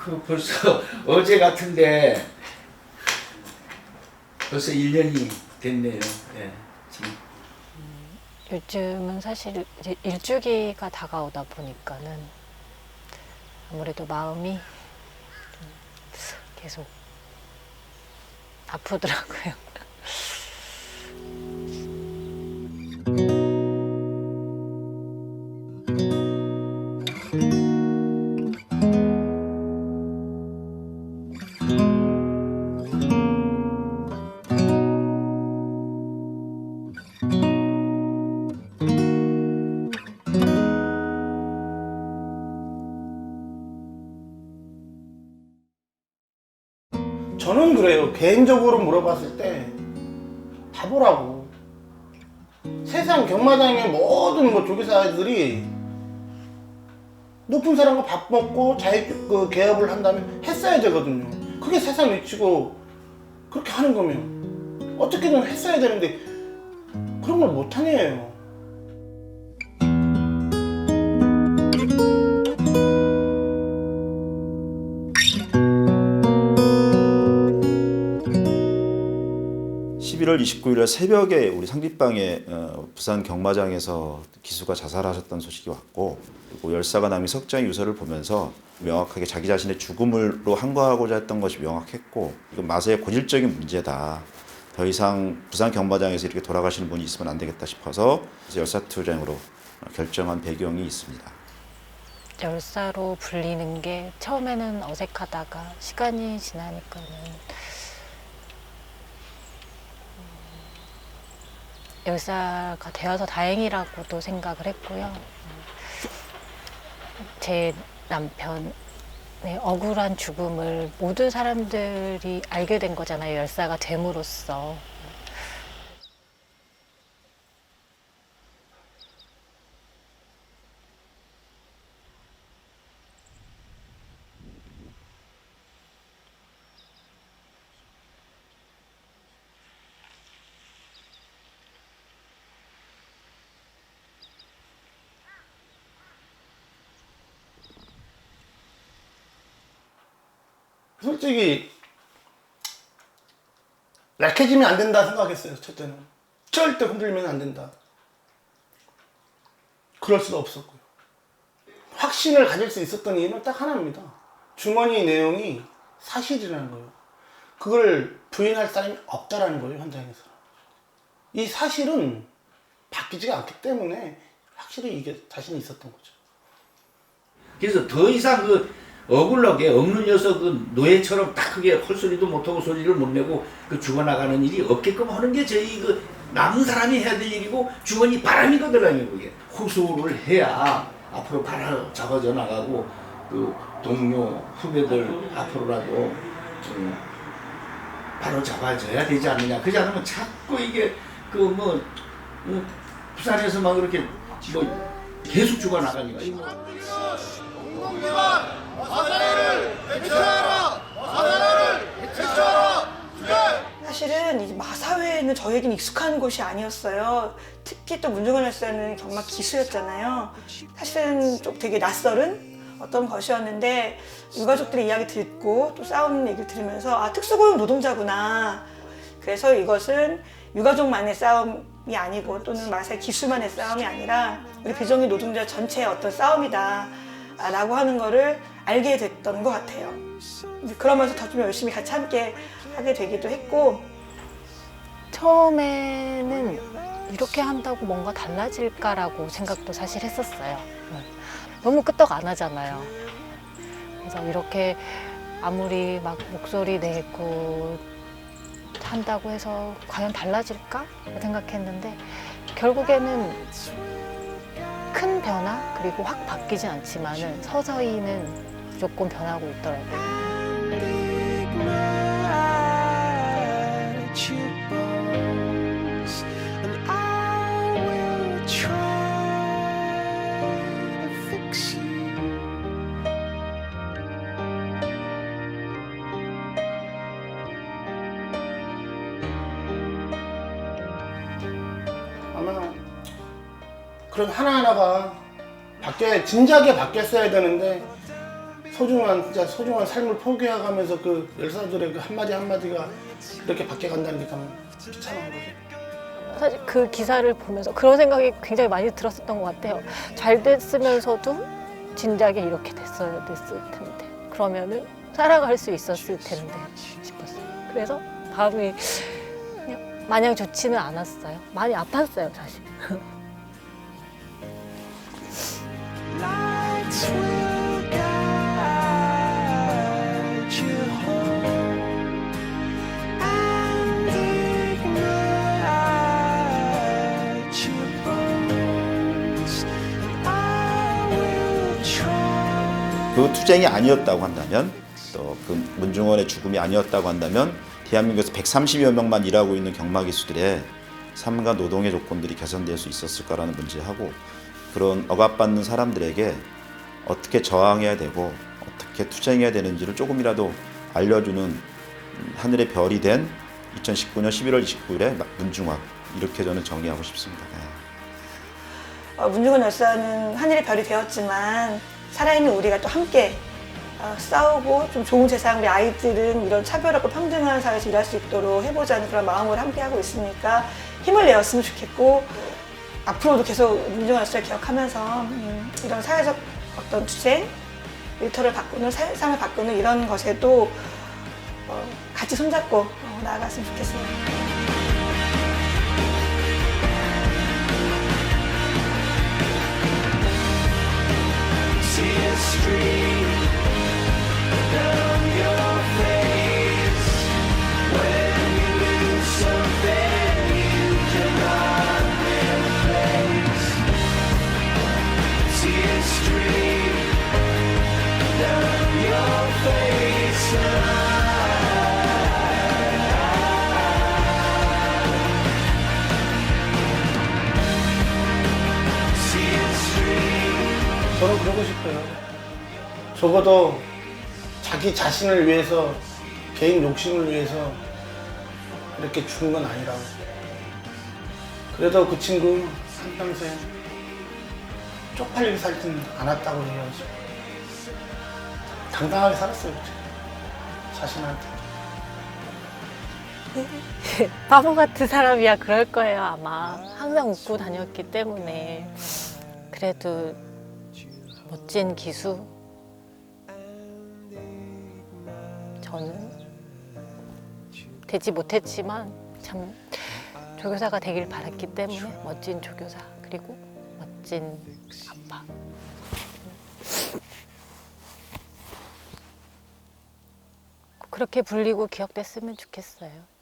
그 벌써 어제 같은데 벌써 1년이 됐네요. 예. 지금 요즘은 사실 이제 일주기가 다가오다 보니까는 아무래도 마음이 좀 계속 아프더라고요. 개인적으로 물어봤을 때 바보라고. 세상 경마장의 모든 뭐 조교사들이 높은 사람과 밥 먹고 자유 그 개업을 한다면 했어야 되거든요. 그게 세상 이치고 그렇게 하는 거면 어떻게든 했어야 되는데 그런 걸 못하네요. 십일월 29일 새벽에 우리 상립방에 어, 부산 경마장에서 기수가 자살하셨던 소식이 왔고 그리고 열사가 남이 석장 유서를 보면서 명확하게 자기 자신의 죽음으로 항거하고자 했던 것이 명확했고 이건 마세의 고질적인 문제다. 더 이상 부산 경마장에서 이렇게 돌아가시는 분이 있으면 안 되겠다 싶어서 열사투쟁으로 어, 결정한 배경이 있습니다. 열사로 불리는 게 처음에는 어색하다가 시간이 지나니까는 10살가 되어서 다행이라고도 생각을 했고요. 제 남편의 억울한 죽음을 모든 사람들이 알게 된 거잖아요. 열사가 됨으로써. 솔직히 약해지면 안 된다 생각했어요. 첫째는 절대 흔들리면 안 된다. 그럴 수도 없었고요. 확신을 가질 수 있었던 이유는 딱 하나입니다. 주머니 내용이 사실이라는 거예요. 그걸 부인할 사람이 없다라는 거예요 현장에서. 이 사실은 바뀌지가 않기 때문에 확실히 이게 자신이 있었던 거죠. 그래서 더 이상 그 억울하게 억눌 녀석 그 노예처럼 딱 크게 헐소리도 못하고 소리를 못 내고 그 죽어나가는 일이 없게끔 하는 게 저희 그 남은 사람이 해야 될 일이고 주머니 바람이거든요. 그게 호소를 해야 앞으로 바로 잡아져 나가고 그 동료 후배들 앞으로라도 좀 바로 잡아줘야 되지 않느냐. 그지 않으면 자꾸 이게 그뭐 부산에서 막 그렇게 뭐 계속 죽어나가니까 이거 사실은 이 마사회는 저에게는 익숙한 곳이 아니었어요. 특히 또 문중원 열사는 경마 기수였잖아요. 사실은 좀 되게 낯설은 어떤 것이었는데 유가족들의 이야기 듣고 또 싸우는 얘기를 들으면서 아 특수고용 노동자구나. 그래서 이것은 유가족만의 싸움이 아니고 또는 마사회 기수만의 싸움이 아니라 우리 비정규 노동자 전체의 어떤 싸움이다. 아, 라고 하는 거를 알게 됐던 것 같아요. 그러면서 더 좀 열심히 같이 함께 하게 되기도 했고 처음에는 이렇게 한다고 뭔가 달라질까라고 생각도 사실 했었어요. 네. 너무 끄떡 안 하잖아요. 그래서 이렇게 아무리 막 목소리 내고 한다고 해서 과연 달라질까 생각했는데 결국에는 큰 변화 그리고 확 바뀌진 않지만은 서서히는 무 조건 변하고 있더라고요. 아마 그런 하나하나가 바뀌어 진작에 바뀌었어야 되는데 소중한 진짜 소중한 삶을 포기해가면서 그 열사들의 그 한마디 한마디가 이렇게 바뀌어간다는 게 참 비참한 거죠. 사실 그 기사를 보면서 그런 생각이 굉장히 많이 들었었던 것 같아요. 잘 됐으면서도 진작에 이렇게 됐어야 됐을 텐데 그러면은 살아갈 수 있었을 텐데 싶었어요. 그래서 마음이 그냥 마냥 좋지는 않았어요. 많이 아팠어요, 사실. 그 투쟁이 아니었다고 한다면 또 그 문중원의 죽음이 아니었다고 한다면 대한민국에서 130여 명만 일하고 있는 경마 기수들의 삶과 노동의 조건들이 개선될 수 있었을까라는 문제하고 그런 억압받는 사람들에게 어떻게 저항해야 되고 어떻게 투쟁해야 되는지를 조금이라도 알려주는 음, 하늘의 별이 된 2019년 11월 29일에 문중화 이렇게 저는 정의하고 싶습니다. 네. 어, 문중원 열사는 하늘의 별이 되었지만 살아있는 우리가 또 함께 어, 싸우고 좀 좋은 세상 우리 아이들은 이런 차별하고 평등한 사회에서 일할 수 있도록 해보자는 그런 마음으로 함께 하고 있으니까 힘을 내었으면 좋겠고 앞으로도 계속 열사를 기억하면서 음, 이런 사회적 어떤 투쟁 일터를 바꾸는 사- 삶을 바꾸는 이런 것에도 어, 같이 손잡고 어, 나아갔으면. Tears 저는 그러고 싶어요. 적어도 자기 자신을 위해서 개인 욕심을 위해서 이렇게 죽은 건 아니라고. 그래도 그 친구 한평생 쪽팔리게 살진 않았다고 싶어요. 당당하게 살았어요? 자신한테. 바보 같은 사람이야 그럴 거예요 아마 항상 웃고 다녔기 때문에 그래도 멋진 기수 저는 되지 못했지만 참 조교사가 되길 바랐기 때문에 멋진 조교사 그리고 멋진 아빠 그렇게 불리고 기억됐으면 좋겠어요.